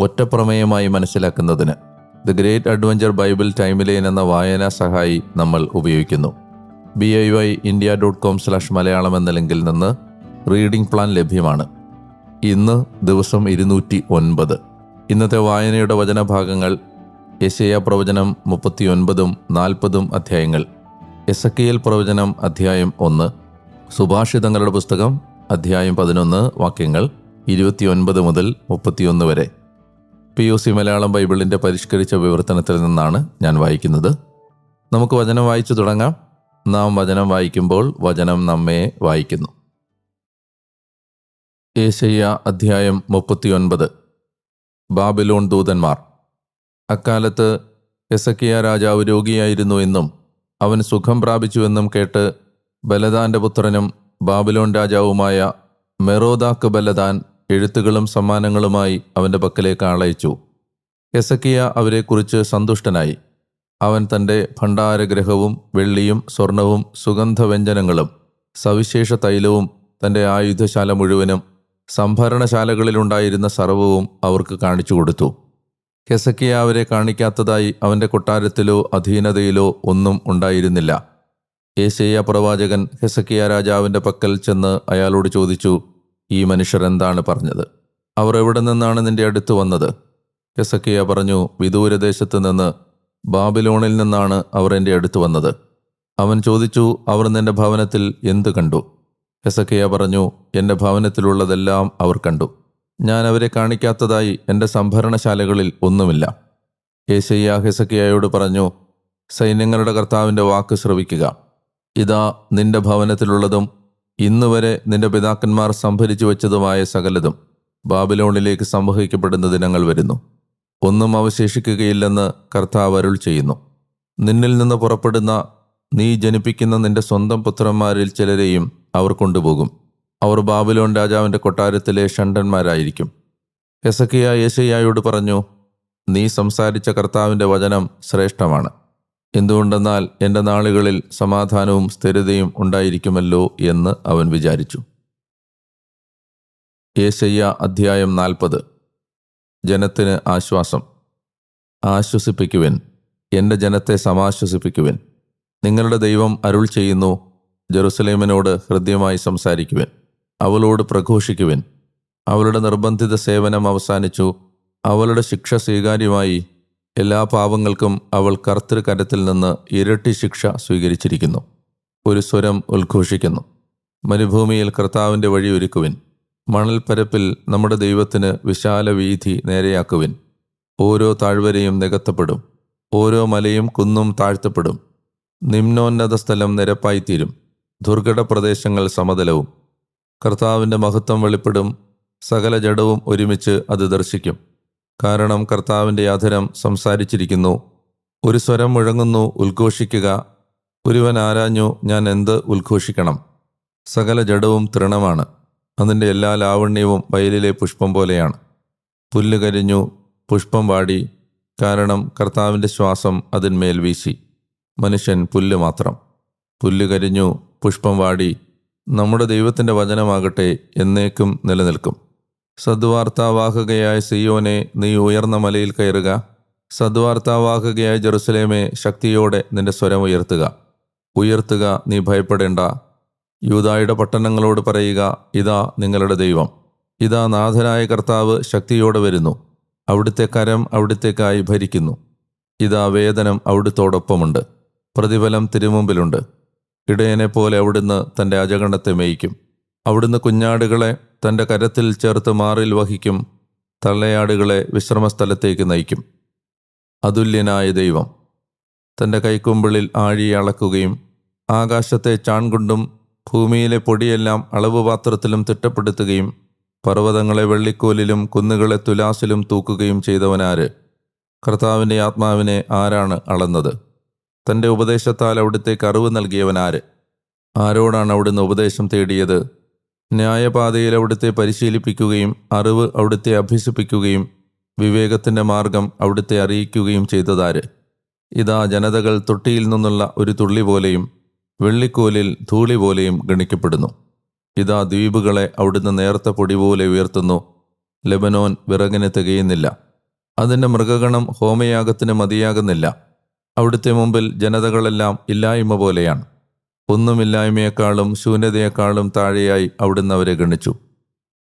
ഒറ്റപ്രമേയമായി മനസ്സിലാക്കുന്നതിന് the great adventure Bible timeline എന്ന വായനാ സഹായി നമ്മൾ ഉപയോഗിക്കുന്നു. B I Y India dot com slash Malayalam എന്ന ലിങ്കിൽ നിന്ന് റീഡിംഗ് പ്ലാൻ ലഭ്യമാണ്. ഇന്ന് ദിവസം ഇരുന്നൂറ്റി ഒൻപത് ഇന്നത്തെ വായനയുടെ വചനഭാഗങ്ങൾ യശയ പ്രവചനം മുപ്പത്തിയൊൻപതും നാൽപ്പതും അധ്യായങ്ങൾ. എസ് കെ എൽ പ്രവചനം അധ്യായം ഒന്ന്. സുഭാഷിതങ്ങളുടെ പുസ്തകം അധ്യായം പതിനൊന്ന് വാക്യങ്ങൾ ഇരുപത്തിയൊൻപത് മുതൽ മുപ്പത്തിയൊന്ന് വരെ. പി യു സി മലയാളം ബൈബിളിന്റെ പരിഷ്കരിച്ച വിവർത്തനത്തിൽ നിന്നാണ് ഞാൻ വായിക്കുന്നത്. നമുക്ക് വചനം വായിച്ചു തുടങ്ങാം. നാം വചനം വായിക്കുമ്പോൾ വചനം നമ്മെ വായിക്കുന്നു. ഏശയ്യ അധ്യായം മുപ്പത്തിയൊൻപത്. ബാബിലോൺ ദൂതന്മാർ. അക്കാലത്ത് എസക്കിയ രാജാവ് രോഗിയായിരുന്നു എന്നും അവൻ സുഖം പ്രാപിച്ചുവെന്നും കേട്ട് ബലദാന്റെ പുത്രനും ബാബിലോൺ രാജാവുമായ മെറോദാക്ക് ബലദാൻ എഴുത്തുകളും സമ്മാനങ്ങളുമായി അവന്റെ പക്കലേക്ക് ആളയച്ചു. എസക്കിയ അവരെക്കുറിച്ച് സന്തുഷ്ടനായി. അവൻ തന്റെ ഭണ്ഡാരഗ്രഹവും വെള്ളിയും സ്വർണവും സുഗന്ധവ്യഞ്ജനങ്ങളും സവിശേഷ തൈലവും തന്റെ ആയുധശാല മുഴുവനും സംഭരണശാലകളിലുണ്ടായിരുന്ന സർവവും അവർക്ക് കാണിച്ചു കൊടുത്തു. ഹെസക്കിയ അവരെ കാണിക്കാത്തതായി അവന്റെ കൊട്ടാരത്തിലോ അധീനതയിലോ ഒന്നും ഉണ്ടായിരുന്നില്ല. ഏശയ്യ പ്രവാചകൻ ഹെസക്കിയ രാജാവിന്റെ പക്കൽ ചെന്ന് അയാളോട് ചോദിച്ചു ഈ മനുഷ്യർ എന്താണ് പറഞ്ഞത്? അവർ എവിടെ നിന്നാണ് നിന്റെ അടുത്ത് വന്നത്? കെസക്കിയ പറഞ്ഞു വിദൂരദേശത്ത് നിന്ന് ബാബിലോണിൽ നിന്നാണ് അവർ എന്റെ അടുത്ത് വന്നത്. അവൻ ചോദിച്ചു അവർ നിന്റെ ഭവനത്തിൽ എന്ത് കണ്ടു? ഹെസക്കിയ പറഞ്ഞു എന്റെ ഭവനത്തിലുള്ളതെല്ലാം അവർ കണ്ടു. ഞാൻ അവരെ കാണിക്കാത്തതായി എന്റെ സംഭരണശാലകളിൽ ഒന്നുമില്ല. ഏശയ്യ ഹെസക്കിയായോട് പറഞ്ഞു സൈന്യങ്ങളുടെ കർത്താവിന്റെ വാക്ക് ശ്രവിക്കുക. ഇതാ നിന്റെ ഭവനത്തിലുള്ളതും ഇന്നുവരെ നിന്റെ പിതാക്കന്മാർ സംഭരിച്ചു വെച്ചതുമായ സകലതും ബാബിലോണിലേക്ക് സംവഹിക്കപ്പെടുന്ന ദിനങ്ങൾ വരുന്നു. ഒന്നും അവശേഷിക്കുകയില്ലെന്ന് കർത്താവ് അരുൾ ചെയ്യുന്നു. നിന്നിൽ നിന്ന് പുറപ്പെടുന്ന നീ ജനിപ്പിക്കുന്ന നിന്റെ സ്വന്തം പുത്രന്മാരിൽ ചിലരെയും അവർ കൊണ്ടുപോകും. അവർ ബാബിലോൺ രാജാവിന്റെ കൊട്ടാരത്തിലെ ഷണ്ടന്മാരായിരിക്കും എസക്കിയ യേശയ്യായോട് പറഞ്ഞു നീ സംസാരിച്ച കർത്താവിന്റെ വചനം ശ്രേഷ്ഠമാണ്. എന്തുകൊണ്ടെന്നാൽ എന്റെ നാളുകളിൽ സമാധാനവും സ്ഥിരതയും ഉണ്ടായിരിക്കുമല്ലോ എന്ന് അവൻ വിചാരിച്ചു. ഏശയ്യ അധ്യായം നാൽപ്പത്. ജനത്തിന് ആശ്വാസം. ആശ്വസിപ്പിക്കുവിൻ. എന്റെ ജനത്തെ സമാശ്വസിപ്പിക്കുവിൻ. നിങ്ങളുടെ ദൈവം അരുൾ ചെയ്യുന്നു ജെറുസലേമിനോട് ഹൃദ്യമായി സംസാരിക്കുവിൻ. അവളോട് പ്രഘോഷിക്കുവിൻ. അവളുടെ നിർബന്ധിത സേവനം അവസാനിച്ചു. അവളുടെ ശിക്ഷ സ്വീകാര്യമായി എല്ലാ പാപങ്ങൾക്കും അവൾ കർത്തൃകരത്തിൽ നിന്ന് ഇരട്ടി ശിക്ഷ സ്വീകരിച്ചിരിക്കുന്നു. ഒരു സ്വരം ഉദ്ഘോഷിക്കുന്നു. മരുഭൂമിയിൽ കർത്താവിന്റെ വഴി ഒരുക്കുവിൻ. മണൽപ്പരപ്പിൽ നമ്മുടെ ദൈവത്തിന് വിശാല വീഥി നേരെയാക്കുവിൻ. ഓരോ താഴ്വരയും നികത്തപ്പെടും. ഓരോ മലയും കുന്നും താഴ്ത്തപ്പെടും. നിമ്നോന്നത സ്ഥലം നിരപ്പായിത്തീരും. ദുർഘട പ്രദേശങ്ങൾ സമതലവും. കർത്താവിന്റെ മഹത്വം വെളിപ്പെടും. സകല ജഡവും ഒരുമിച്ച് അത് ദർശിക്കും. കാരണം കർത്താവിന്റെ അധരം സംസാരിച്ചിരിക്കുന്നു. ഒരു സ്വരം മുഴങ്ങുന്നു ഉദ്ഘോഷിക്കുക. ഒരുവൻ ആരാഞ്ഞു ഞാൻ എന്ത് ഉദ്ഘോഷിക്കണം? സകല ജഡവും തൃണമാണ്. അതിന്റെ എല്ലാ ലാവണ്യവും വയലിലെ പുഷ്പം പോലെയാണ്. പുല്ല് കരിഞ്ഞു പുഷ്പം വാടി കാരണം കർത്താവിന്റെ ശ്വാസം അതിന്മേൽ വീശി. മനുഷ്യൻ പുല്ല് മാത്രം. പുല്ല് കരിഞ്ഞു പുഷ്പം വാടി നമ്മുടെ ദൈവത്തിന്റെ വചനമാകട്ടെ എന്നേക്കും നിലനിൽക്കും. സദ്വാർത്താവാഹകയായ സിയോനെ നീ ഉയർന്ന മലയിൽ കയറുക. സദ്വാർത്താവാഹകയായ ജെറുസലേമെ ശക്തിയോടെ നിന്റെ സ്വരം ഉയർത്തുക. ഉയർത്തുക നീ ഭയപ്പെടേണ്ട. യൂതായുടെ പട്ടണങ്ങളോട് പറയുക ഇതാ നിങ്ങളുടെ ദൈവം. ഇതാ നാഥനായ കർത്താവ് ശക്തിയോടെ വരുന്നു. അവിടുത്തെ കരം അവിടുത്തേക്കായി ഭരിക്കുന്നു. ഇതാ വേദനം അവിടുത്തോടൊപ്പമുണ്ട്. പ്രതിഫലം തിരുമുമ്പിലുണ്ട്. ഇടയനെ പോലെ അവിടുന്ന് തന്റെ അജഗണത്തെ മേയിക്കും. അവിടുന്ന് കുഞ്ഞാടുകളെ തന്റെ കരത്തിൽ ചേർത്ത് മാറിൽ വഹിക്കും തള്ളയാടുകളെ വിശ്രമസ്ഥലത്തേക്ക് നയിക്കും. അതുല്യനായ ദൈവം തന്റെ കൈക്കുമ്പിളിൽ ആഴി അളക്കുകയും ആകാശത്തെ ചാൺകൊണ്ടും ഭൂമിയിലെ പൊടിയെല്ലാം അളവ് പാത്രത്തിലും തിട്ടപ്പെടുത്തുകയും പർവതങ്ങളെ വെള്ളിക്കോലിലും കുന്നുകളെ തുലാസിലും തൂക്കുകയും ചെയ്തവനാര്? കർത്താവിന്റെ ആത്മാവിനെ ആരാണ് അളന്നത്? തന്റെ ഉപദേശത്താൽ അവിടുത്തേക്ക് അറിവ് നൽകിയവനാര്? ആരോടാണ് അവിടുന്ന് ഉപദേശം തേടിയത്? ന്യായപാതയിൽ അവിടുത്തെ പരിശീലിപ്പിക്കുകയും അറിവ് അവിടുത്തെ അഭ്യസിപ്പിക്കുകയും വിവേകത്തിന്റെ മാർഗം അവിടുത്തെ അറിയിക്കുകയും ചെയ്തതാര്? ഇതാ ജനതകൾ തൊട്ടിയിൽ നിന്നുള്ള ഒരു തുള്ളി പോലെയും വെള്ളിക്കോലിൽ ധൂളി പോലെയും ഗണിക്കപ്പെടുന്നു. ഇതാ ദ്വീപുകളെ അവിടുന്ന് നേർത്ത പൊടി പോലെ ഉയർത്തുന്നു. ലെബനോൻ വിറകിന് തികയുന്നില്ല. അതിന്റെ മൃഗഗണം ഹോമയാഗത്തിന് മതിയാകുന്നില്ല. അവിടുത്തെ മുമ്പിൽ ജനതകളെല്ലാം ഇല്ലായ്മ പോലെയാണ്. ഒന്നുമില്ലായ്മയെക്കാളും ശൂന്യതയെക്കാളും താഴെയായി അവിടുന്ന് അവരെ ഗണിച്ചു.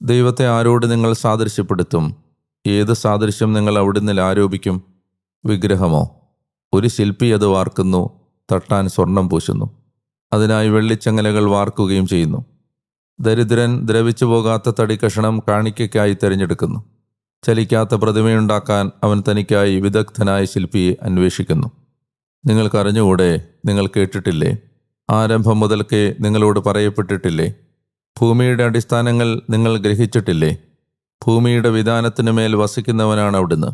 ദൈവത്തെ ആരോട് നിങ്ങൾ സാദൃശ്യപ്പെടുത്തും? ഏത് സാദൃശ്യം നിങ്ങൾ അവിടുന്ന് ആരോപിക്കും? വിഗ്രഹമോ? ഒരു ശില്പി അത് വാർക്കുന്നു തട്ടാൻ സ്വർണം പൂശുന്നു. അതിനായി വെള്ളിച്ചങ്ങലകൾ വാർക്കുകയും ചെയ്യുന്നു. ദരിദ്രൻ ദ്രവിച്ചു പോകാത്ത തടിക്കഷണം കാണിക്കയ്ക്കായി തിരഞ്ഞെടുക്കുന്നു. ചലിക്കാത്ത പ്രതിമയുണ്ടാക്കാൻ അവൻ തനിക്കായി വിദഗ്ധനായ ശില്പിയെ അന്വേഷിക്കുന്നു. നിങ്ങൾക്കറിഞ്ഞുകൂടെ? നിങ്ങൾ കേട്ടിട്ടില്ലേ? ആരംഭം മുതൽക്കേ നിങ്ങളോട് പറയപ്പെട്ടിട്ടില്ലേ? ഭൂമിയുടെ അടിസ്ഥാനങ്ങൾ നിങ്ങൾ ഗ്രഹിച്ചിട്ടില്ലേ? ഭൂമിയുടെ വിധാനത്തിനു മേൽ വസിക്കുന്നവനാണ് അവിടുന്ന്.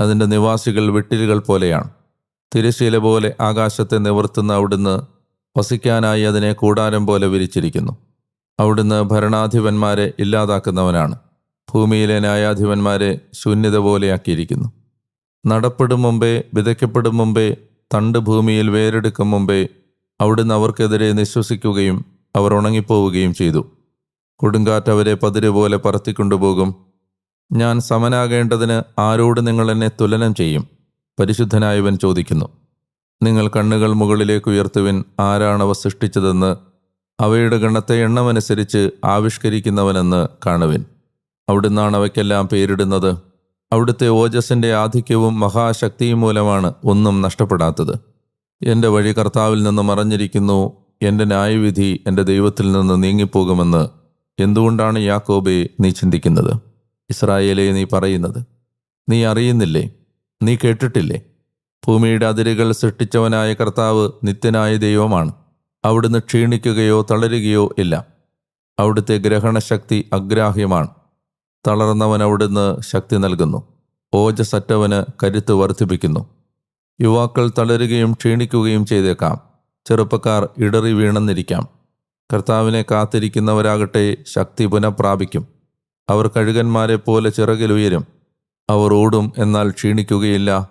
അതിന്റെ നിവാസികൾ വിട്ടിലുകൾ പോലെയാണ്. തിരശീല പോലെ ആകാശത്തെ നിവർത്തുന്ന അവിടുന്ന് വസിക്കാനായി അതിനെ കൂടാരം പോലെ വിരിച്ചിരിക്കുന്നു. അവിടുന്ന് ഭരണാധിപന്മാരെ ഇല്ലാതാക്കുന്നവനാണ്. ഭൂമിയിലെ ന്യായാധിപന്മാരെ ശൂന്യത പോലെയാക്കിയിരിക്കുന്നു. നടപ്പെടും മുമ്പേ വിതയ്ക്കപ്പെടും മുമ്പേ തണ്ട് ഭൂമിയിൽ വേരെടുക്കും മുമ്പേ അവിടുന്ന് അവർക്കെതിരെ നിശ്വസിക്കുകയും അവർ ഉണങ്ങിപ്പോവുകയും ചെയ്തു. കൊടുങ്കാറ്റ് അവരെ പതിര് പോലെ പറത്തിക്കൊണ്ടുപോകും. ഞാൻ സമനാകേണ്ടതിന് ആരോട് നിങ്ങൾ എന്നെ തുലനം ചെയ്യും? പരിശുദ്ധനായവൻ ചോദിക്കുന്നു. നിങ്ങൾ കണ്ണുകൾ മുകളിലേക്ക് ഉയർത്തുവിൻ ആരാണവ സൃഷ്ടിച്ചതെന്ന് അവയുടെ ഗണത്തെ എണ്ണമനുസരിച്ച് ആവിഷ്കരിക്കുന്നവനെന്ന് കാണുവിൻ. അവിടുന്നാണ് അവയ്ക്കെല്ലാം പേരിടുന്നത്. അവിടുത്തെ ഓജസ്സിന്റെ ആധിക്യവും മഹാശക്തിയും മൂലമാണ് ഒന്നും നഷ്ടപ്പെടാത്തത്. എന്റെ വഴി കർത്താവിൽ നിന്ന് മറഞ്ഞിരിക്കുന്നു. എന്റെ ന്യായവിധി എന്റെ ദൈവത്തിൽ നിന്ന് നീങ്ങിപ്പോകുമെന്ന് എന്തുകൊണ്ടാണ് യാക്കോബെ നീ ചിന്തിക്കുന്നത്? ഇസ്രായേലെ നീ പറയുന്നത് നീ അറിയുന്നില്ലേ? നീ കേട്ടിട്ടില്ലേ? ഭൂമിയുടെ അതിരുകൾ സൃഷ്ടിച്ചവനായ കർത്താവ് നിത്യനായ ദൈവമാണ്. അവിടുന്ന് ക്ഷീണിക്കുകയോ തളരുകയോ ഇല്ല. അവിടുത്തെ ഗ്രഹണശക്തി അഗ്രാഹ്യമാണ്. തളർന്നവൻ അവിടുന്ന് ശക്തി നൽകുന്നു. ഓജസറ്റവന് കരുത്ത് വർദ്ധിപ്പിക്കുന്നു. യുവാക്കൾ തളരുകയും ക്ഷീണിക്കുകയും ചെയ്തേക്കാം. ചെറുപ്പക്കാർ ഇടറി വീണെന്നിരിക്കാം. കർത്താവിനെ കാത്തിരിക്കുന്നവരാകട്ടെ ശക്തി പുനഃപ്രാപിക്കും. അവർ കഴുകന്മാരെ പോലെ ചിറകിലുയരും അവർ ഓടും എന്നാൽ ക്ഷീണിക്കുകയില്ല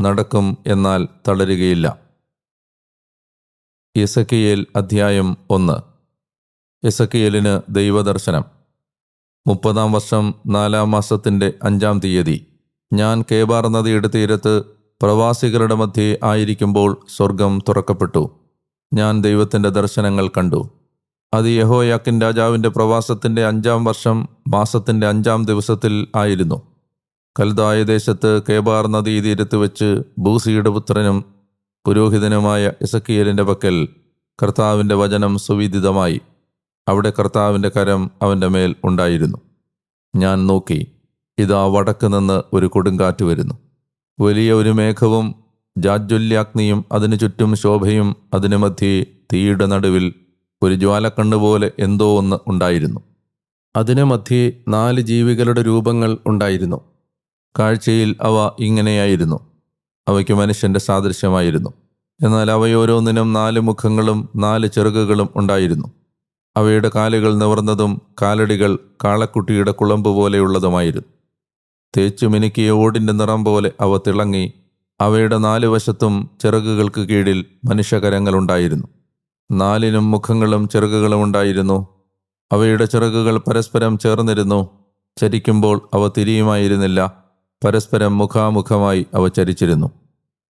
നടക്കും എന്നാൽ തളരുകയില്ല. എസക്കിയേൽ അധ്യായം ഒന്ന്. എസക്കിയേലിന് ദൈവദർശനം. മുപ്പതാം വർഷം നാലാം മാസത്തിന്റെ അഞ്ചാം തീയതി. ഞാൻ കേബാർ നദിയുടെ തീരത്ത് പ്രവാസികളുടെ മധ്യേ ആയിരിക്കുമ്പോൾ സ്വർഗം തുറക്കപ്പെട്ടു. ഞാൻ ദൈവത്തിന്റെ ദർശനങ്ങൾ കണ്ടു. അത് യഹോയാക്കിൻ രാജാവിന്റെ പ്രവാസത്തിന്റെ അഞ്ചാം വർഷം മാസത്തിന്റെ അഞ്ചാം ദിവസത്തിൽ ആയിരുന്നു. കൽദായ ദേശത്ത് കേബാർ നദീ തീരത്ത് വെച്ച് ബൂസിയുടെ പുത്രനും പുരോഹിതനുമായ ഇസക്കിയലിന്റെ പക്കൽ കർത്താവിന്റെ വചനം സുവിദിതമായി. അവിടെ കർത്താവിന്റെ കരം അവന്റെ മേൽ ഉണ്ടായിരുന്നു. ഞാൻ നോക്കി ഇതാ വടക്ക് നിന്ന് ഒരു കൊടുങ്കാറ്റ് വരുന്നു. വലിയ ഒരു മേഘവും ജാജ്വല്യാഗ്നിയും അതിനു ചുറ്റും ശോഭയും അതിനു മധ്യേ തീയുടെ നടുവിൽ ഒരു ജ്വാലക്കണ്ണ് പോലെ എന്തോ ഒന്ന് ഉണ്ടായിരുന്നു. അതിനു മധ്യേ നാല് ജീവികളുടെ രൂപങ്ങൾ ഉണ്ടായിരുന്നു. കാഴ്ചയിൽ അവ ഇങ്ങനെയായിരുന്നു. അവയ്ക്ക് മനുഷ്യന്റെ സാദൃശ്യമായിരുന്നു. എന്നാൽ അവയോരോന്നിനും നാല് മുഖങ്ങളും നാല് ചെറുകുകളും ഉണ്ടായിരുന്നു. അവയുടെ കാലുകൾ നിവർന്നതും കാലടികൾ കാളക്കുട്ടിയുടെ കുളമ്പ് പോലെയുള്ളതുമായിരുന്നു തേച്ചു മിനുക്കിയ ഓടിന്റെ നിറം പോലെ അവ തിളങ്ങി. അവയുടെ നാല് വശത്തും ചിറകുകൾക്ക് കീഴിൽ മനുഷ്യകരങ്ങളുണ്ടായിരുന്നു നാലിനും മുഖങ്ങളും ചിറകുകളും ഉണ്ടായിരുന്നു. അവയുടെ ചിറകുകൾ പരസ്പരം ചേർന്നിരുന്നു. ചരിക്കുമ്പോൾ അവ തിരിയുമായിരുന്നില്ല. പരസ്പരം മുഖാമുഖമായി അവ ചരിച്ചിരുന്നു.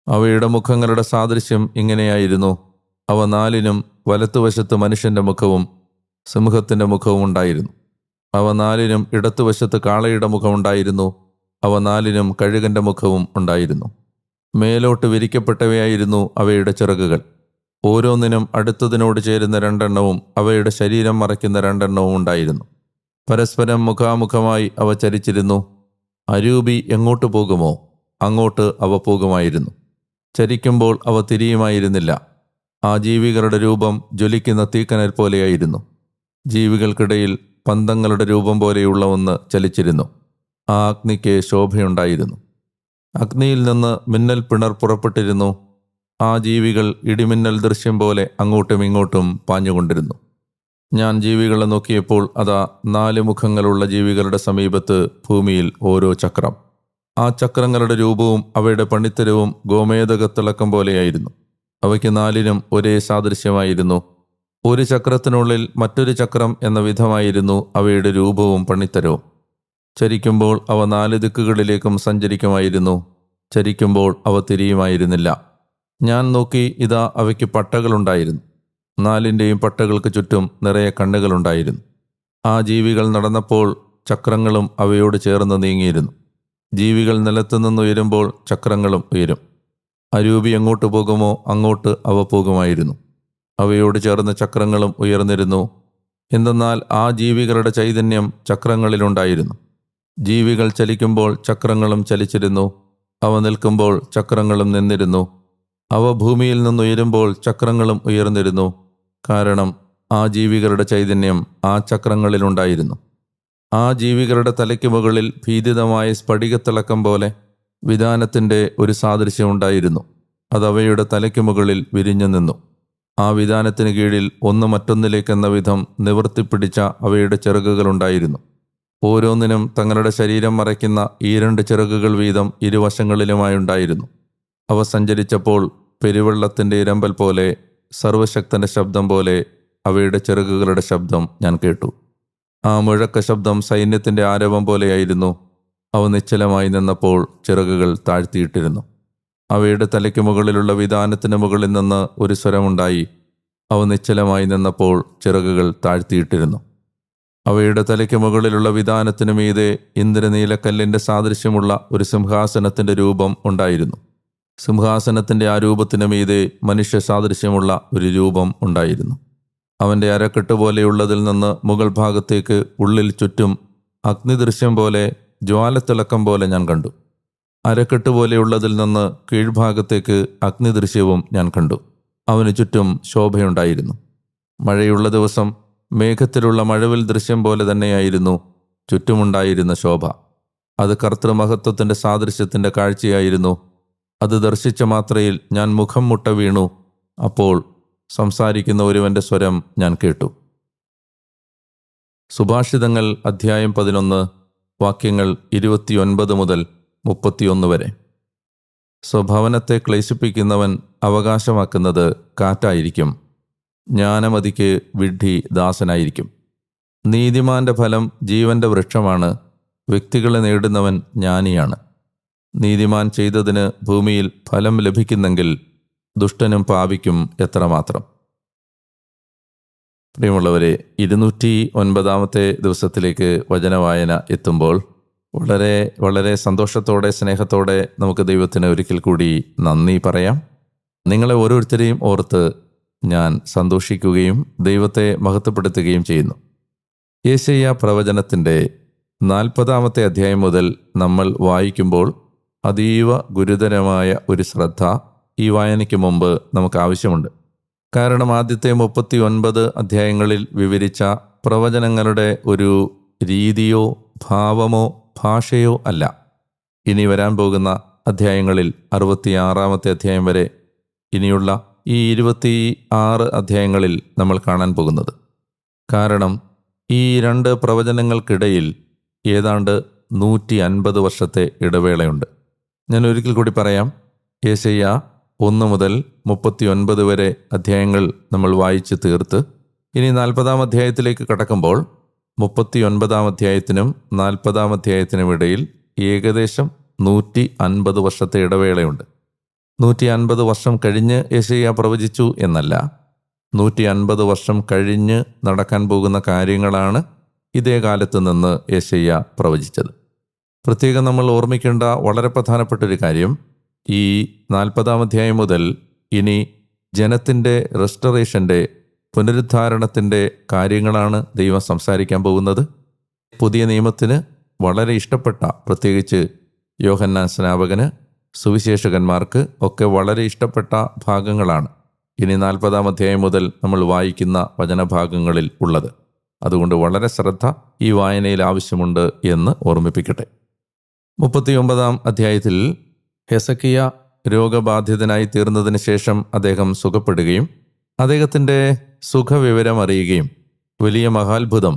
അവയുടെ മുഖങ്ങളുടെ സാദൃശ്യം ഇങ്ങനെയായിരുന്നു. അവ നാലിനും വലത്തുവശത്ത് മനുഷ്യന്റെ മുഖവും സിംഹത്തിന്റെ മുഖവും ഉണ്ടായിരുന്നു. അവ നാലിനും ഇടത്തുവശത്ത് കാളയുടെ മുഖമുണ്ടായിരുന്നു അവ നാലിനും കഴുകന്റെ മുഖവും ഉണ്ടായിരുന്നു. മേലോട്ട് വിരിക്കപ്പെട്ടവയായിരുന്നു അവയുടെ ചിറകുകൾ. ഓരോന്നിനും അടുത്തതിനോട് ചേരുന്ന രണ്ടെണ്ണവും അവയുടെ ശരീരം മറയ്ക്കുന്ന രണ്ടെണ്ണവും ഉണ്ടായിരുന്നു. പരസ്പരം മുഖാമുഖമായി അവ ചരിച്ചിരുന്നു. അരൂപി എങ്ങോട്ട് പോകുമോ അങ്ങോട്ട് അവ പോകുമായിരുന്നു. ചരിക്കുമ്പോൾ അവ തിരിയുമായിരുന്നില്ല. ആ ജീവികളുടെ രൂപം ജ്വലിക്കുന്ന തീക്കനൽ പോലെയായിരുന്നു. ജീവികൾക്കിടയിൽ പന്തങ്ങളുടെ രൂപം പോലെയുള്ള ഒന്ന് ചലിച്ചിരുന്നു. ആ അഗ്നിക്ക് ശോഭയുണ്ടായിരുന്നു. അഗ്നിയിൽ നിന്ന് മിന്നൽ പിണർ പുറപ്പെട്ടിരുന്നു. ആ ജീവികൾ ഇടിമിന്നൽ ദൃശ്യം പോലെ അങ്ങോട്ടും ഇങ്ങോട്ടും പാഞ്ഞുകൊണ്ടിരുന്നു. ഞാൻ ജീവികളെ നോക്കിയപ്പോൾ അതാ നാല് മുഖങ്ങളുള്ള ജീവികളുടെ സമീപത്ത് ഭൂമിയിൽ ഓരോ ചക്രം. ആ ചക്രങ്ങളുടെ രൂപവും അവയുടെ പണിത്തരവും ഗോമേതകത്തിളക്കം പോലെയായിരുന്നു. അവയ്ക്ക് നാലിനും ഒരേ സാദൃശ്യമായിരുന്നു. ഒരു ചക്രത്തിനുള്ളിൽ മറ്റൊരു ചക്രം എന്ന വിധമായിരുന്നു അവയുടെ രൂപവും പണിത്തരവും. ചരിക്കുമ്പോൾ അവ നാല് ദിക്കുകളിലേക്കും സഞ്ചരിക്കുമായിരുന്നു. ചരിക്കുമ്പോൾ അവ തിരിയുമായിരുന്നില്ല. ഞാൻ നോക്കി ഇതാ അവയ്ക്ക് പട്ടകളുണ്ടായിരുന്നു നാലിന്റെയും പട്ടകൾക്ക് ചുറ്റും നിറയെ കണ്ണുകളുണ്ടായിരുന്നു ആ ജീവികൾ നടന്നപ്പോൾ ചക്രങ്ങളും അവയോട് ചേർന്ന് നീങ്ങിയിരുന്നു. ജീവികൾ നിലത്തു നിന്നുയരുമ്പോൾ ചക്രങ്ങളും ഉയരും. അരൂപി എങ്ങോട്ട് പോകുമോ അങ്ങോട്ട് അവ പോകുമായിരുന്നു. അവയോട് ചേർന്ന് ചക്രങ്ങളും ഉയർന്നിരുന്നു. എന്തെന്നാൽ ആ ജീവികളുടെ ചൈതന്യം ചക്രങ്ങളിലുണ്ടായിരുന്നു. ജീവികൾ ചലിക്കുമ്പോൾ ചക്രങ്ങളും ചലിച്ചിരുന്നു. അവ നിൽക്കുമ്പോൾ ചക്രങ്ങളും നിന്നിരുന്നു. അവ ഭൂമിയിൽ നിന്നുയരുമ്പോൾ ചക്രങ്ങളും ഉയർന്നിരുന്നു. കാരണം ആ ജീവികളുടെ ചൈതന്യം ആ ചക്രങ്ങളിലുണ്ടായിരുന്നു ആ ജീവികളുടെ തലയ്ക്ക് മുകളിൽ ഭീതിതമായ സ്ഫടികത്തിളക്കം പോലെ വിധാനത്തിന്റെ ഒരു സാദൃശ്യം ഉണ്ടായിരുന്നു. അതവയുടെ തലയ്ക്ക് മുകളിൽ വിരിഞ്ഞു നിന്നു. ആ വിധാനത്തിന് കീഴിൽ ഒന്ന് മറ്റൊന്നിലേക്കെന്ന വിധം നിവർത്തിപ്പിടിച്ച അവയുടെ ചിറകുകളുണ്ടായിരുന്നു ഓരോന്നിനും തങ്ങളുടെ ശരീരം മറയ്ക്കുന്ന ഈ രണ്ട് ചിറകുകൾ വീതം ഇരുവശങ്ങളിലുമായുണ്ടായിരുന്നു അവ സഞ്ചരിച്ചപ്പോൾ പെരുവെള്ളത്തിന്റെ ഇരമ്പൽ പോലെ സർവശക്തന്റെ ശബ്ദം പോലെ അവയുടെ ചിറകുകളുടെ ശബ്ദം ഞാൻ കേട്ടു. ആ മുഴക്ക ശബ്ദം സൈന്യത്തിന്റെ ആരവം പോലെയായിരുന്നു. അവ നിശ്ചലമായി നിന്നപ്പോൾ ചിറകുകൾ താഴ്ത്തിയിട്ടിരുന്നു. അവയുടെ തലയ്ക്ക് മുകളിലുള്ള വിധാനത്തിന് മുകളിൽ നിന്ന് ഒരു സ്വരമുണ്ടായി. അവ നിശ്ചലമായി നിന്നപ്പോൾ ചിറകുകൾ താഴ്ത്തിയിട്ടിരുന്നു. അവയുടെ തലയ്ക്ക് മുകളിലുള്ള വിധാനത്തിനു മീതെ ഇന്ദ്രനീലക്കല്ലിന്റെ സാദൃശ്യമുള്ള ഒരു സിംഹാസനത്തിന്റെ രൂപം ഉണ്ടായിരുന്നു. സിംഹാസനത്തിന്റെ ആ രൂപത്തിനു മീതെ മനുഷ്യ സാദൃശ്യമുള്ള ഒരു രൂപം ഉണ്ടായിരുന്നു. അവന്റെ അരക്കെട്ട് പോലെയുള്ളതിൽ നിന്ന് മുകൾ ഭാഗത്തേക്ക് ഉള്ളിൽ ചുറ്റും അഗ്നിദൃശ്യം പോലെ ജ്വാലത്തിളക്കം പോലെ ഞാൻ കണ്ടു. അരക്കെട്ട് പോലെയുള്ളതിൽ നിന്ന് കീഴ്ഭാഗത്തേക്ക് അഗ്നിദൃശ്യവും ഞാൻ കണ്ടു. അവന് ചുറ്റും ശോഭയുണ്ടായിരുന്നു. മഴയുള്ള ദിവസം മേഘത്തിലുള്ള മഴവിൽ ദൃശ്യം പോലെ തന്നെയായിരുന്നു ചുറ്റുമുണ്ടായിരുന്ന ശോഭ. അത് കർത്തൃമഹത്വത്തിന്റെ സാദൃശ്യത്തിന്റെ കാഴ്ചയായിരുന്നു. അത് ദർശിച്ച മാത്രയിൽ ഞാൻ മുഖം മുട്ട വീണു. അപ്പോൾ സംസാരിക്കുന്ന ഒരുവന്റെ സ്വരം ഞാൻ കേട്ടു. സുഭാഷിതങ്ങൾ അധ്യായം പതിനൊന്ന് വാക്യങ്ങൾ ഇരുപത്തിയൊൻപത് മുതൽ മുപ്പത്തിയൊന്ന് വരെ. സ്വഭവനത്തെ ക്ലേശിപ്പിക്കുന്നവൻ അവകാശമാക്കുന്നത് കാറ്റായിരിക്കും. ജ്ഞാനമതിക്ക് വിഡ്ഢി ദാസനായിരിക്കും. നീതിമാന്റെ ഫലം ജീവന്റെ വൃക്ഷമാണ്. വ്യക്തികളെ നേടുന്നവൻ ജ്ഞാനിയാണ്. നീതിമാൻ ചെയ്തതിന് ഭൂമിയിൽ ഫലം ലഭിക്കുന്നെങ്കിൽ ദുഷ്ടനും പാപിക്കും എത്രമാത്രം? പ്രിയമുള്ളവരെ ഇരുന്നൂറ്റി ഒൻപതാമത്തെ ദിവസത്തിലേക്ക് വചനവായന എത്തുമ്പോൾ വളരെ വളരെ സന്തോഷത്തോടെ സ്നേഹത്തോടെ നമുക്ക് ദൈവത്തിന് ഒരിക്കൽ കൂടി നന്ദി പറയാം. നിങ്ങളെ ഓരോരുത്തരെയും ഓർത്ത് ഞാൻ സന്തോഷിക്കുകയും ദൈവത്തെ മഹത്വപ്പെടുത്തുകയും ചെയ്യുന്നു. യേശയ്യ പ്രവചനത്തിന്റെ നാൽപ്പതാമത്തെ അധ്യായം മുതൽ നമ്മൾ വായിക്കുമ്പോൾ അതീവ ഗുരുതരമായ ഒരു ശ്രദ്ധ ഈ വായനയ്ക്ക് മുമ്പ് നമുക്ക് ആവശ്യമുണ്ട്. കാരണം ആദ്യത്തെ മുപ്പത്തി ഒൻപത് അധ്യായങ്ങളിൽ വിവരിച്ച പ്രവചനങ്ങളുടെ ഒരു രീതിയോ ഭാവമോ ഭാഷയോ അല്ല. ഇനി വരാൻ പോകുന്ന അധ്യായങ്ങളിൽ അറുപത്തിയാറാമത്തെ അധ്യായം വരെ ഇനിയുള്ള ഈ ഇരുപത്തി ആറ് അധ്യായങ്ങളിൽ നമ്മൾ കാണാൻ പോകുന്നത്. കാരണം ഈ രണ്ട് പ്രവചനങ്ങൾക്കിടയിൽ ഏതാണ്ട് നൂറ്റി അൻപത് വർഷത്തെ ഇടവേളയുണ്ട്. ഞാൻ ഒരിക്കൽ കൂടി പറയാം. യേശയ്യ ഒന്ന് മുതൽ മുപ്പത്തി ഒൻപത് വരെ അധ്യായങ്ങൾ നമ്മൾ വായിച്ച് തീർത്ത് ഇനി നാൽപ്പതാം അധ്യായത്തിലേക്ക് കടക്കുമ്പോൾ മുപ്പത്തി ഒൻപതാം അധ്യായത്തിനും നാൽപ്പതാം അധ്യായത്തിനും ഇടയിൽ ഏകദേശം നൂറ്റി അൻപത് വർഷത്തെ ഇടവേളയുണ്ട്. നൂറ്റി അൻപത് വർഷം കഴിഞ്ഞ് യേശയ്യ പ്രവചിച്ചു എന്നല്ല. നൂറ്റി അൻപത് വർഷം കഴിഞ്ഞ് നടക്കാൻ പോകുന്ന കാര്യങ്ങളാണ് ഇതേ കാലത്ത് നിന്ന് യേശയ്യ പ്രവചിച്ചത്. പ്രത്യേകം നമ്മൾ ഓർമ്മിക്കേണ്ട വളരെ പ്രധാനപ്പെട്ട ഒരു കാര്യം ഈ നാൽപ്പതാം അധ്യായം മുതൽ ഇനി ജനത്തിന്റെ റെസ്റ്ററേഷന്റെ പുനരുദ്ധാരണത്തിന്റെ കാര്യങ്ങളാണ് ദൈവം സംസാരിക്കാൻ പോകുന്നത്. പുതിയ നിയമത്തിന് വളരെ ഇഷ്ടപ്പെട്ട പ്രത്യേകിച്ച് യോഹന്നാൻ സ്നാപകന് സുവിശേഷകന്മാർക്ക് ഒക്കെ വളരെ ഇഷ്ടപ്പെട്ട ഭാഗങ്ങളാണ്. ഇനി നാൽപ്പതാം അധ്യായം മുതൽ നമ്മൾ വായിക്കുന്ന വചനഭാഗങ്ങളിൽ ഉള്ളത്. അതുകൊണ്ട് വളരെ ശ്രദ്ധ ഈ വായനയിൽ ആവശ്യമുണ്ട് എന്ന് ഓർമ്മിപ്പിക്കട്ടെ. മുപ്പത്തിയൊമ്പതാം അധ്യായത്തിൽ ഹെസക്കിയ രോഗബാധിതനായി തീർന്നതിന് ശേഷം അദ്ദേഹം സുഖപ്പെടുകയും അദ്ദേഹത്തിന്റെ സുഖവിവരം അറിയുകയും വലിയ മഹാത്ഭുതം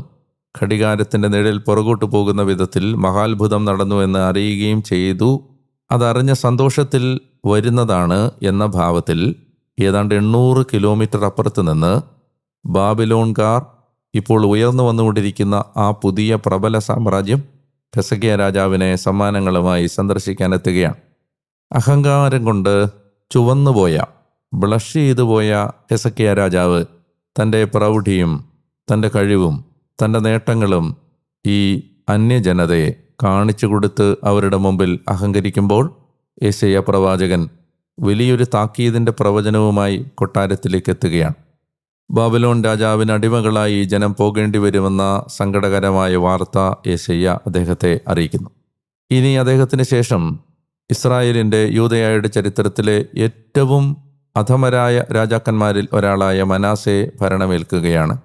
ഘടികാരത്തിന്റെ നിഴൽ പുറകോട്ട് പോകുന്ന വിധത്തിൽ മഹാത്ഭുതം നടന്നു എന്ന് അറിയുകയും ചെയ്തു അതറിഞ്ഞ സന്തോഷത്തിൽ വരുന്നതാണ് എന്ന ഭാവത്തിൽ ഏതാണ്ട് എണ്ണൂറ് കിലോമീറ്റർ അപ്പുറത്ത് നിന്ന് ബാബിലോൺകാർ ഇപ്പോൾ ഉയർന്നു വന്നുകൊണ്ടിരിക്കുന്ന ആ പുതിയ പ്രബല സാമ്രാജ്യം ഹെസക്കിയ രാജാവിനെ സമ്മാനങ്ങളുമായി സന്ദർശിക്കാനെത്തുകയാണ് അഹങ്കാരം കൊണ്ട് ചുവന്നുപോയ ബ്ലഷ് ചെയ്തു പോയ ഹെസക്കിയ രാജാവ് തന്റെ പ്രൗഢിയും തന്റെ കഴിവും തന്റെ നേട്ടങ്ങളും ഈ അന്യജനതയെ കാണിച്ചു കൊടുത്ത് അവരുടെ മുമ്പിൽ അഹങ്കരിക്കുമ്പോൾ ഏശയ്യ പ്രവാചകൻ വലിയൊരു താക്കീതിന്റെ പ്രവചനവുമായി കൊട്ടാരത്തിലേക്ക് എത്തുകയാണ്. ബാബലോൺ രാജാവിന് അടിമകളായി ജനം പോകേണ്ടി വരുമെന്ന സങ്കടകരമായ വാർത്ത ഏശയ്യ അദ്ദേഹത്തെ അറിയിക്കുന്നു. ഇനി അദ്ദേഹത്തിന് ശേഷം ഇസ്രായേലിന്റെ യൂതയായുടെ ചരിത്രത്തിലെ ഏറ്റവും അധമരായ രാജാക്കന്മാരിൽ ഒരാളായ മനാസയെ ഭരണമേൽക്കുകയാണ്.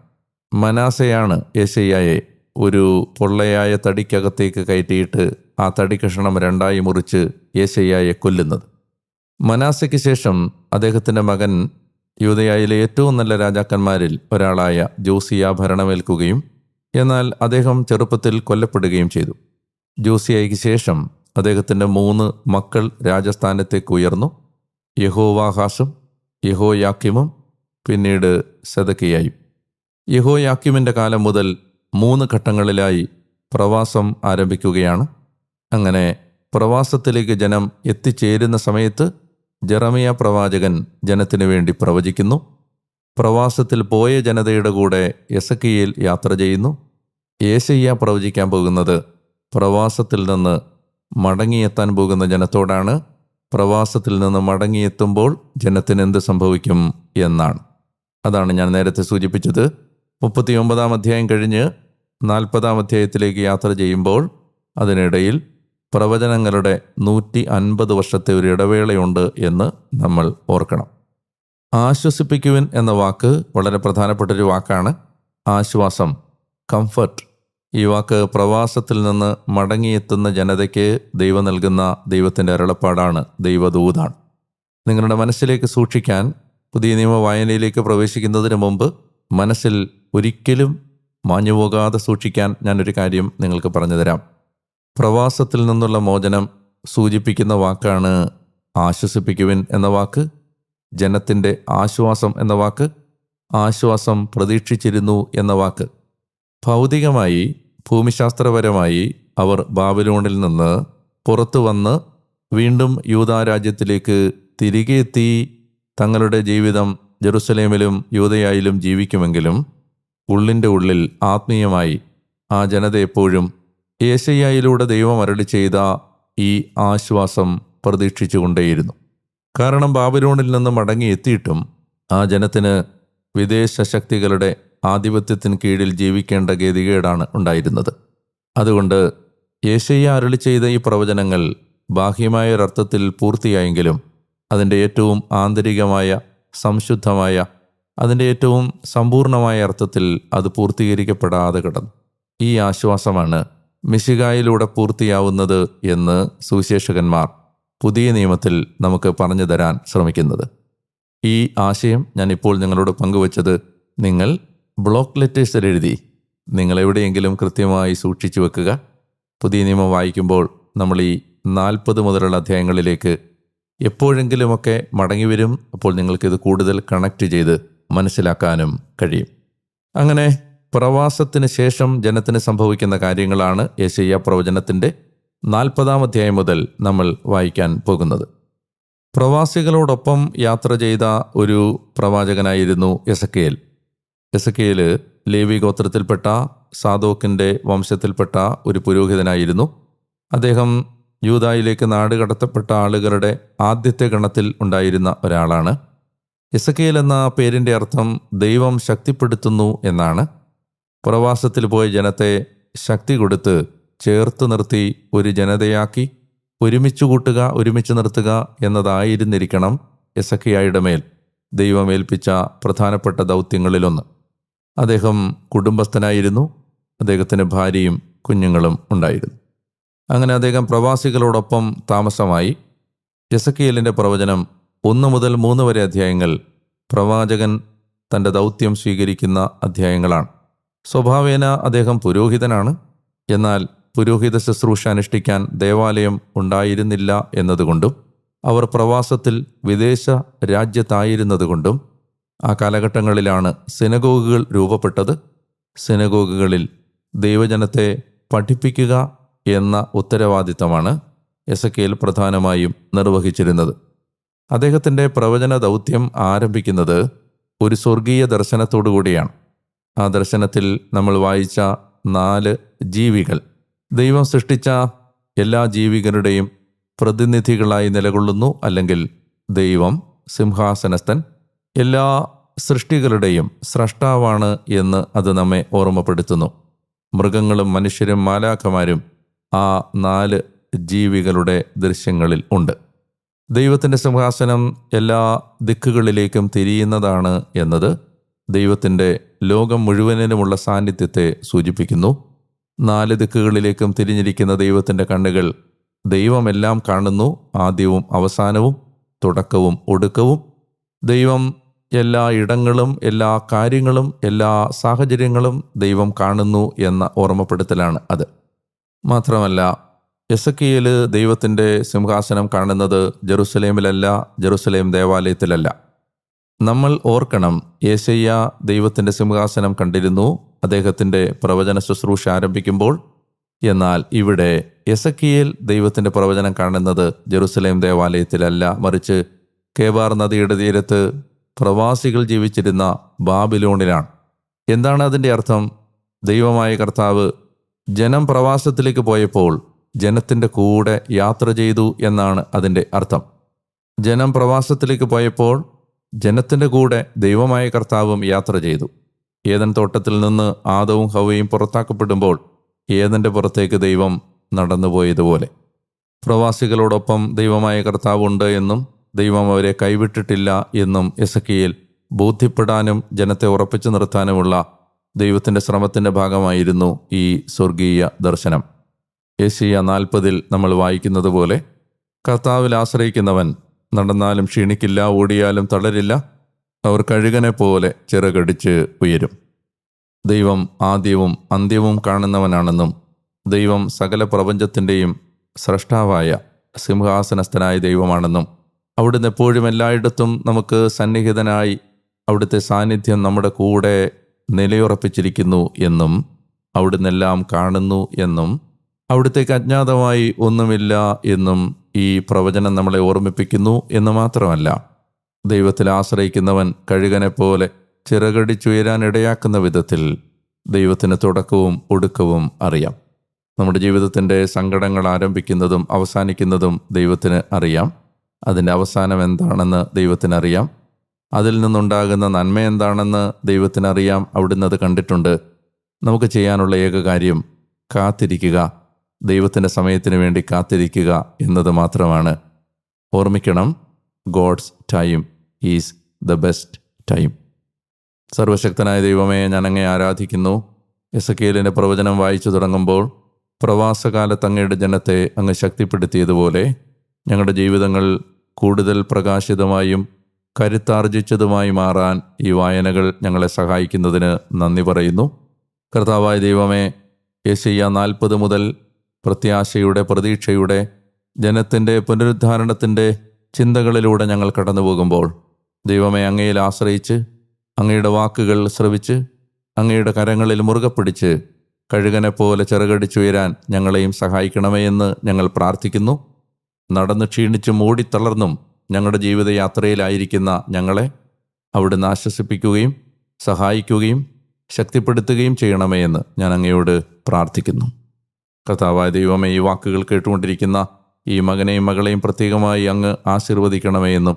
മനാസയാണ് യേശയ്യായെ ഒരു പൊള്ളയായ തടിക്കകത്തേക്ക് കയറ്റിയിട്ട് ആ തടി കഷണം രണ്ടായി മുറിച്ച് യേശയ്യായെ കൊല്ലുന്നത്. മനാസയ്ക്ക് ശേഷം അദ്ദേഹത്തിന്റെ മകൻ യൂതയായിലെ ഏറ്റവും നല്ല രാജാക്കന്മാരിൽ ഒരാളായ ജോസിയ ഭരണമേൽക്കുകയും എന്നാൽ അദ്ദേഹം ചെറുപ്പത്തിൽ കൊല്ലപ്പെടുകയും ചെയ്തു. ജോസിയയ്ക്ക് ശേഷം അദ്ദേഹത്തിന്റെ മൂന്ന് മക്കൾ രാജസ്ഥാനത്തേക്ക് ഉയർന്നു. യഹോവാഹാസും യഹോയാക്കിമും പിന്നീട് സെതക്കിയായും യഹോയാക്കിമിന്റെ കാലം മുതൽ മൂന്ന് ഘട്ടങ്ങളിലായി പ്രവാസം ആരംഭിക്കുകയാണ്. അങ്ങനെ പ്രവാസത്തിലേക്ക് ജനം എത്തിച്ചേരുന്ന സമയത്ത് ജെറമിയ പ്രവാചകൻ ജനത്തിനു വേണ്ടി പ്രവചിക്കുന്നു. പ്രവാസത്തിൽ പോയ ജനതയുടെ കൂടെ എസക്കിയിൽ യാത്ര ചെയ്യുന്നു. ഏശയ്യ പ്രവചിക്കാൻ പോകുന്നത് പ്രവാസത്തിൽ നിന്ന് മടങ്ങിയെത്താൻ പോകുന്ന ജനത്തോടാണ്. പ്രവാസത്തിൽ നിന്ന് മടങ്ങിയെത്തുമ്പോൾ ജനത്തിന് എന്ത് സംഭവിക്കും എന്നാണ്. അതാണ് ഞാൻ നേരത്തെ സൂചിപ്പിച്ചത്. മുപ്പത്തിയൊമ്പതാം അധ്യായം കഴിഞ്ഞ് നാൽപ്പതാം അധ്യായത്തിലേക്ക് യാത്ര ചെയ്യുമ്പോൾ അതിനിടയിൽ പ്രവചനങ്ങളുടെ നൂറ്റി അൻപത് വർഷത്തെ ഒരു ഇടവേളയുണ്ട് എന്ന് നമ്മൾ ഓർക്കണം. ആശ്വസിപ്പിക്കുവിൻ എന്ന വാക്ക് വളരെ പ്രധാനപ്പെട്ടൊരു വാക്കാണ്. ആശ്വാസം കംഫർട്ട് ഈ വാക്ക് പ്രവാസത്തിൽ നിന്ന് മടങ്ങിയെത്തുന്ന ജനതയ്ക്ക് ദൈവം നൽകുന്ന ദൈവത്തിന്റെ അരുളപ്പാടാണ്. ദൈവദൂതാണ്. നിങ്ങളുടെ മനസ്സിലേക്ക് സൂക്ഷിക്കാൻ പുതിയ നിയമ വായനയിലേക്ക് പ്രവേശിക്കുന്നതിന് മുമ്പ് മനസ്സിൽ ഒരിക്കലും മാഞ്ഞുപോകാതെ സൂക്ഷിക്കാൻ ഞാനൊരു കാര്യം നിങ്ങൾക്ക് പറഞ്ഞു തരാം. പ്രവാസത്തിൽ നിന്നുള്ള മോചനം സൂചിപ്പിക്കുന്ന വാക്കാണ് ആശ്വസിപ്പിക്കുവിൻ എന്ന വാക്ക് ജനത്തിന്റെ ആശ്വാസം എന്ന വാക്ക് ആശ്വാസം പ്രതീക്ഷിച്ചിരുന്നു എന്ന വാക്ക്. ഭൗതികമായി ഭൂമിശാസ്ത്രപരമായി അവർ ബാബിലോണിൽ നിന്ന് പുറത്തു വന്ന് വീണ്ടും യൂതാരാജ്യത്തിലേക്ക് തിരികെ എത്തി തങ്ങളുടെ ജീവിതം ജെറുസലേമിലും യൂതയായാലും ജീവിക്കുമെങ്കിലും ഉള്ളിന്റെ ഉള്ളിൽ ആത്മീയമായി ആ ജനത എപ്പോഴും ഏശയ്യായിലൂടെ ദൈവം ചെയ്ത ഈ ആശ്വാസം പ്രതീക്ഷിച്ചുകൊണ്ടേയിരുന്നു. കാരണം ബാബിലോണിൽ നിന്ന് മടങ്ങി എത്തിയിട്ടും ആ ജനത്തിന് വിദേശ ശക്തികളുടെ ആധിപത്യത്തിന് കീഴിൽ ജീവിക്കേണ്ട ഗതികേടാണ് ഉണ്ടായിരുന്നത്. അതുകൊണ്ട് യേശയ്യ അരളി ചെയ്ത ഈ പ്രവചനങ്ങൾ ബാഹ്യമായ ഒരർത്ഥത്തിൽ പൂർത്തിയായെങ്കിലും അതിന്റെ ഏറ്റവും ആന്തരികമായ സംശുദ്ധമായ അതിന്റെ ഏറ്റവും സമ്പൂർണമായ അർത്ഥത്തിൽ അത് പൂർത്തീകരിക്കപ്പെടാതെ കിടന്നു. ഈ ആശ്വാസമാണ് മിശികായിലൂടെ പൂർത്തിയാവുന്നത് എന്ന് സുവിശേഷകന്മാർ പുതിയ നിയമത്തിൽ നമുക്ക് പറഞ്ഞു തരാൻ ശ്രമിക്കുന്നത്. ഈ ആശയം ഞാൻ ഇപ്പോൾ നിങ്ങളോട് പങ്കുവച്ചത് നിങ്ങൾ ബ്ലോക്ക് ലെറ്റേഴ്സിൽ എഴുതി. നിങ്ങൾ എവിടെയെങ്കിലും കൃത്യമായി സൂക്ഷിച്ചു വെക്കുക. പുതിയ നിയമം വായിക്കുമ്പോൾ നമ്മൾ ഈ നാൽപ്പത് മുതലുള്ള അധ്യായങ്ങളിലേക്ക് എപ്പോഴെങ്കിലുമൊക്കെ മടങ്ങി വരും അപ്പോൾ നിങ്ങൾക്കിത് കൂടുതൽ കണക്ട് ചെയ്ത് മനസ്സിലാക്കാനും കഴിയും. അങ്ങനെ പ്രവാസത്തിന് ശേഷം ജനത്തിന് സംഭവിക്കുന്ന കാര്യങ്ങളാണ് യേശയ്യ പ്രവചനത്തിന്റെ നാൽപ്പതാം അധ്യായം മുതൽ നമ്മൾ വായിക്കാൻ പോകുന്നത്. പ്രവാസികളോടൊപ്പം യാത്ര ചെയ്ത ഒരു പ്രവാചകനായിരുന്നു എസക്കേൽ. എസക്കേൽ ലേവി ഗോത്രത്തിൽപ്പെട്ട സാദോക്കിന്റെ വംശത്തിൽപ്പെട്ട ഒരു പുരോഹിതനായിരുന്നു. അദ്ദേഹം യൂതായിലേക്ക് നാട് കടത്തപ്പെട്ട ആളുകളുടെ ആദ്യത്തെ ഗണത്തിൽ ഉണ്ടായിരുന്ന ഒരാളാണ്. ഇസക്കേൽ എന്ന പേരിന്റെ അർത്ഥം ദൈവം ശക്തിപ്പെടുത്തുന്നു എന്നാണ്. പ്രവാസത്തിൽ പോയ ജനത്തെ ശക്തി കൊടുത്ത് ചേർത്ത് നിർത്തി ഒരു ജനതയാക്കി ഒരുമിച്ച് കൂട്ടുക ഒരുമിച്ച് നിർത്തുക എന്നതായിരുന്നിരിക്കണം എസക്കിയായുടെ മേൽ ദൈവം ഏൽപ്പിച്ച പ്രധാനപ്പെട്ട ദൗത്യങ്ങളിലൊന്ന്. അദ്ദേഹം കുടുംബസ്ഥനായിരുന്നു അദ്ദേഹത്തിന് ഭാര്യയും കുഞ്ഞുങ്ങളും ഉണ്ടായിരുന്നു. അങ്ങനെ അദ്ദേഹം പ്രവാസികളോടൊപ്പം താമസമായി. എസക്കിയലിന്റെ പ്രവചനം ഒന്ന് മുതൽ മൂന്ന് വരെ അധ്യായങ്ങൾ പ്രവാചകൻ തന്റെ ദൗത്യം സ്വീകരിക്കുന്ന അധ്യായങ്ങളാണ്. സ്വഭാവേന അദ്ദേഹം പുരോഹിതനാണ്. എന്നാൽ പുരോഹിത ശുശ്രൂഷ അനുഷ്ഠിക്കാൻ ദേവാലയം ഉണ്ടായിരുന്നില്ല എന്നതുകൊണ്ടും അവർ പ്രവാസത്തിൽ വിദേശ രാജ്യത്തായിരുന്നതുകൊണ്ടും ആ കാലഘട്ടങ്ങളിലാണ് സിനഗോഗുകൾ രൂപപ്പെട്ടത്. സിനഗോഗുകളിൽ ദൈവജനത്തെ പഠിപ്പിക്കുക എന്ന ഉത്തരവാദിത്തമാണ് എസക്കേൽ പ്രധാനമായും നിർവഹിച്ചിരുന്നത്. അദ്ദേഹത്തിന്റെ പ്രവചന ദൗത്യം ആരംഭിക്കുന്നത് ഒരു സ്വർഗീയ ദർശനത്തോടു കൂടിയാണ്. ആ ദർശനത്തിൽ നമ്മൾ വായിച്ച നാല് ജീവികൾ. ദൈവം സൃഷ്ടിച്ച എല്ലാ ജീവികളുടെയും പ്രതിനിധികളായി നിലകൊള്ളുന്നു അല്ലെങ്കിൽ ദൈവം സിംഹാസനസ്ഥൻ. എല്ലാ സൃഷ്ടികളുടെയും സ്രഷ്ടാവാണ് എന്ന് അത് നമ്മെ ഓർമ്മപ്പെടുത്തുന്നു. മൃഗങ്ങളും മനുഷ്യരും മാലാഖമാരും ആ നാല് ജീവികളുടെ ദൃശ്യങ്ങളിൽ ഉണ്ട്. ദൈവത്തിന്റെ സിംഹാസനം എല്ലാ ദിക്കുകളിലേക്കും തിരിയുന്നതാണ് എന്നത് ദൈവത്തിന്റെ ലോകം മുഴുവനിലുമുള്ള സാന്നിധ്യത്തെ സൂചിപ്പിക്കുന്നു. നാല് ദിക്കുകളിലേക്കും തിരിഞ്ഞിരിക്കുന്ന ദൈവത്തിന്റെ കണ്ണുകൾ ദൈവമെല്ലാം കാണുന്നു. ആദ്യവും അവസാനവും തുടക്കവും ഒടുക്കവും. ദൈവം എല്ലാ ഇടങ്ങളും എല്ലാ കാര്യങ്ങളും എല്ലാ സാഹചര്യങ്ങളും ദൈവം കാണുന്നു എന്ന ഓർമ്മപ്പെടുത്തലാണ് അത്. മാത്രമല്ല എസക്കിയൽ ദൈവത്തിന്റെ സിംഹാസനം കാണുന്നത് ജെറുസലേമിലല്ല ജെറുസലേം ദേവാലയത്തിലല്ല. നമ്മൾ ഓർക്കണം യേശയ്യ ദൈവത്തിന്റെ സിംഹാസനം കണ്ടിരുന്നു അദ്ദേഹത്തിന്റെ പ്രവചന ശുശ്രൂഷ ആരംഭിക്കുമ്പോൾ. എന്നാൽ ഇവിടെ എസക്കിയേൽ ദൈവത്തിന്റെ പ്രവചനം കാണുന്നത് ജെറുസലേം ദേവാലയത്തിലല്ല. മറിച്ച് കേബാർ നദിയുടെ തീരത്ത് പ്രവാസികൾ ജീവിച്ചിരുന്ന ബാബിലോണിലാണ്. എന്താണ് അതിന്റെ അർത്ഥം? ദൈവമായ കർത്താവ് ജനം പ്രവാസത്തിലേക്ക് പോയപ്പോൾ ജനത്തിന്റെ കൂടെ യാത്ര ചെയ്തു എന്നാണ് അതിന്റെ അർത്ഥം. ജനം പ്രവാസത്തിലേക്ക് പോയപ്പോൾ ജനത്തിന്റെ കൂടെ ദൈവമായ കർത്താവും യാത്ര ചെയ്തു. ഏതൻ തോട്ടത്തിൽ നിന്ന് ആദവും ഹവയും പുറത്താക്കപ്പെടുമ്പോൾ ഏതന്റെ പുറത്തേക്ക് ദൈവം നടന്നുപോയതുപോലെ. പ്രവാസികളോടൊപ്പം ദൈവമായ കർത്താവുണ്ട് എന്നും ദൈവം അവരെ കൈവിട്ടിട്ടില്ല എന്നും എസക്കിയിൽ ബോധ്യപ്പെടാനും ജനത്തെ ഉറപ്പിച്ചു നിർത്താനുമുള്ള ദൈവത്തിന്റെ ശ്രമത്തിന്റെ ഭാഗമായിരുന്നു ഈ സ്വർഗീയ ദർശനം. ഏഷ്യ നാൽപ്പതിൽ നമ്മൾ വായിക്കുന്നത് പോലെ കർത്താവിൽ ആശ്രയിക്കുന്നവൻ നടന്നാലും ക്ഷീണിക്കില്ല ഓടിയാലും തളരില്ല അവർ കഴുകനെ പോലെ ചിറകടിച്ച് ഉയരും. ദൈവം ആദ്യവും അന്ത്യവും കാണുന്നവനാണെന്നും ദൈവം സകല പ്രപഞ്ചത്തിന്റെയും സ്രഷ്ടാവായ സിംഹാസനസ്ഥനായ ദൈവമാണെന്നും അവിടുന്ന് എപ്പോഴും എല്ലായിടത്തും നമുക്ക് സന്നിഹിതനായി അവിടുത്തെ സാന്നിധ്യം നമ്മുടെ കൂടെ നിലയുറപ്പിച്ചിരിക്കുന്നു എന്നും അവിടുന്ന് എല്ലാം കാണുന്നു എന്നും അവിടുത്തേക്ക് അജ്ഞാതമായി ഒന്നുമില്ല എന്നും ഈ പ്രവചനം നമ്മളെ ഓർമ്മിപ്പിക്കുന്നു എന്ന് മാത്രമല്ല ദൈവത്തിൽ ആശ്രയിക്കുന്നവൻ കഴുകനെ പോലെ ചിറകടിച്ചുയരാൻ ഇടയാക്കുന്ന വിധത്തിൽ ദൈവത്തിന് തുടക്കവും ഒടുക്കവും അറിയാം. നമ്മുടെ ജീവിതത്തിന്റെ സങ്കടങ്ങൾ ആരംഭിക്കുന്നതും അവസാനിക്കുന്നതും ദൈവത്തിന് അറിയാം. അതിന്റെ അവസാനം എന്താണെന്ന് ദൈവത്തിനറിയാം അതിൽ നിന്നുണ്ടാകുന്ന നന്മ എന്താണെന്ന് ദൈവത്തിനറിയാം അവിടുന്ന് അത് കണ്ടിട്ടുണ്ട്. നമുക്ക് ചെയ്യാനുള്ള ഏക കാര്യം കാത്തിരിക്കുക. ദൈവത്തിന്റെ സമയത്തിന് വേണ്ടി കാത്തിരിക്കുക എന്നത് മാത്രമാണ്. ഓർമ്മിക്കണം God's time is the best time. സർവശക്തനായ ദൈവമേ ഞാൻ അങ്ങനെ ആരാധിക്കുന്നു. കെയിലിന്റെ പ്രവചനം വായിച്ചു തുടങ്ങുമ്പോൾ പ്രവാസകാലത്ത് അങ്ങയുടെ ജനത്തെ അങ്ങ് ശക്തിപ്പെടുത്തിയതുപോലെ ഞങ്ങളുടെ ജീവിതങ്ങൾ കൂടുതൽ പ്രകാശിതമായും കരുത്താർജിച്ചതുമായി മാറാൻ ഈ വായനകൾ ഞങ്ങളെ സഹായിക്കുന്നതിന് നന്ദി പറയുന്നു. കർത്താവായ ദൈവമേ യേശയ്യ നാൽപ്പത് മുതൽ പ്രത്യാശയുടെ പ്രതീക്ഷയുടെ ജനത്തിന്റെ പുനരുദ്ധാരണത്തിന്റെ ചിന്തകളിലൂടെ ഞങ്ങൾ കടന്നു പോകുമ്പോൾ ദൈവമേ അങ്ങയിൽ ആശ്രയിച്ച് അങ്ങയുടെ വാക്കുകൾ ശ്രവിച്ച് അങ്ങയുടെ കരങ്ങളിൽ മുറുകെ പിടിച്ച് കഴുകനെ പോലെ ചെറുകടിച്ചുയരാൻ ഞങ്ങളെയും സഹായിക്കണമേ എന്ന് ഞങ്ങൾ പ്രാർത്ഥിക്കുന്നു. നടന്ന് ക്ഷീണിച്ചും മൂടിത്തളർന്നും ഞങ്ങളുടെ ജീവിതയാത്രയിലായിരിക്കുന്ന ഞങ്ങളെ അവിടുന്ന് ആശ്വസിപ്പിക്കുകയും സഹായിക്കുകയും ശക്തിപ്പെടുത്തുകയും ചെയ്യണമേ എന്ന് ഞാൻ അങ്ങയോട് പ്രാർത്ഥിക്കുന്നു. കർത്താവായ ദൈവമേ ഈ വാക്കുകൾ കേട്ടുകൊണ്ടിരിക്കുന്ന ഈ മകനെയും മകളെയും പ്രത്യേകമായി അങ്ങ് ആശീർവദിക്കണമേ എന്നും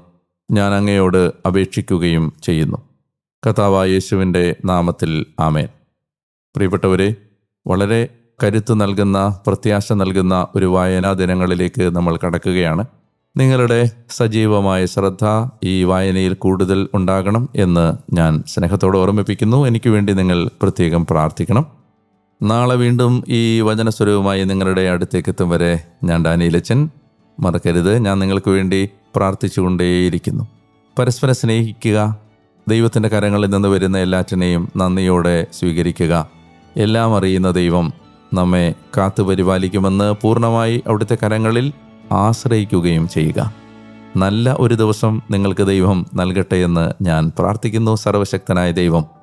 ഞാൻ അങ്ങയോട് അപേക്ഷിക്കുകയും ചെയ്യുന്നു. കർത്താവായ യേശുവിന്റെ നാമത്തിൽ ആമേൻ. പ്രിയപ്പെട്ടവരെ വളരെ കരുത്ത് നൽകുന്ന പ്രത്യാശ നൽകുന്ന ഒരു വായനാ ദിനങ്ങളിലേക്ക് നമ്മൾ കടക്കുകയാണ്. നിങ്ങളുടെ സജീവമായ ശ്രദ്ധ ഈ വായനയിൽ കൂടുതൽ ഉണ്ടാകണം എന്ന് ഞാൻ സ്നേഹത്തോടെ ഓർമ്മിപ്പിക്കുന്നു. എനിക്ക് വേണ്ടി നിങ്ങൾ പ്രത്യേകം പ്രാർത്ഥിക്കണം. നാളെ വീണ്ടും ഈ വചനസ്വരവുമായി നിങ്ങളുടെ അടുത്തേക്ക് എത്തും വരെ ഞാൻ ഡാനിയിലച്ചൻ. മറക്കരുത് ഞാൻ നിങ്ങൾക്ക് വേണ്ടി പ്രാർത്ഥിച്ചുകൊണ്ടേയിരിക്കുന്നു. പരസ്പരം സ്നേഹിക്കുക ദൈവത്തിന്റെ കരങ്ങളിൽ നിന്ന് വരുന്ന എല്ലാറ്റിനെയും നന്ദിയോടെ സ്വീകരിക്കുക. എല്ലാം അറിയുന്ന ദൈവം നമ്മെ കാത്തുപരിപാലിക്കുമെന്ന് പൂർണമായി അവിടുത്തെ കരങ്ങളിൽ ആശ്രയിക്കുകയും ചെയ്യുക. നല്ല ഒരു ദിവസം നിങ്ങൾക്ക് ദൈവം നൽകട്ടെ എന്ന് ഞാൻ പ്രാർത്ഥിക്കുന്നു. സർവശക്തനായ ദൈവം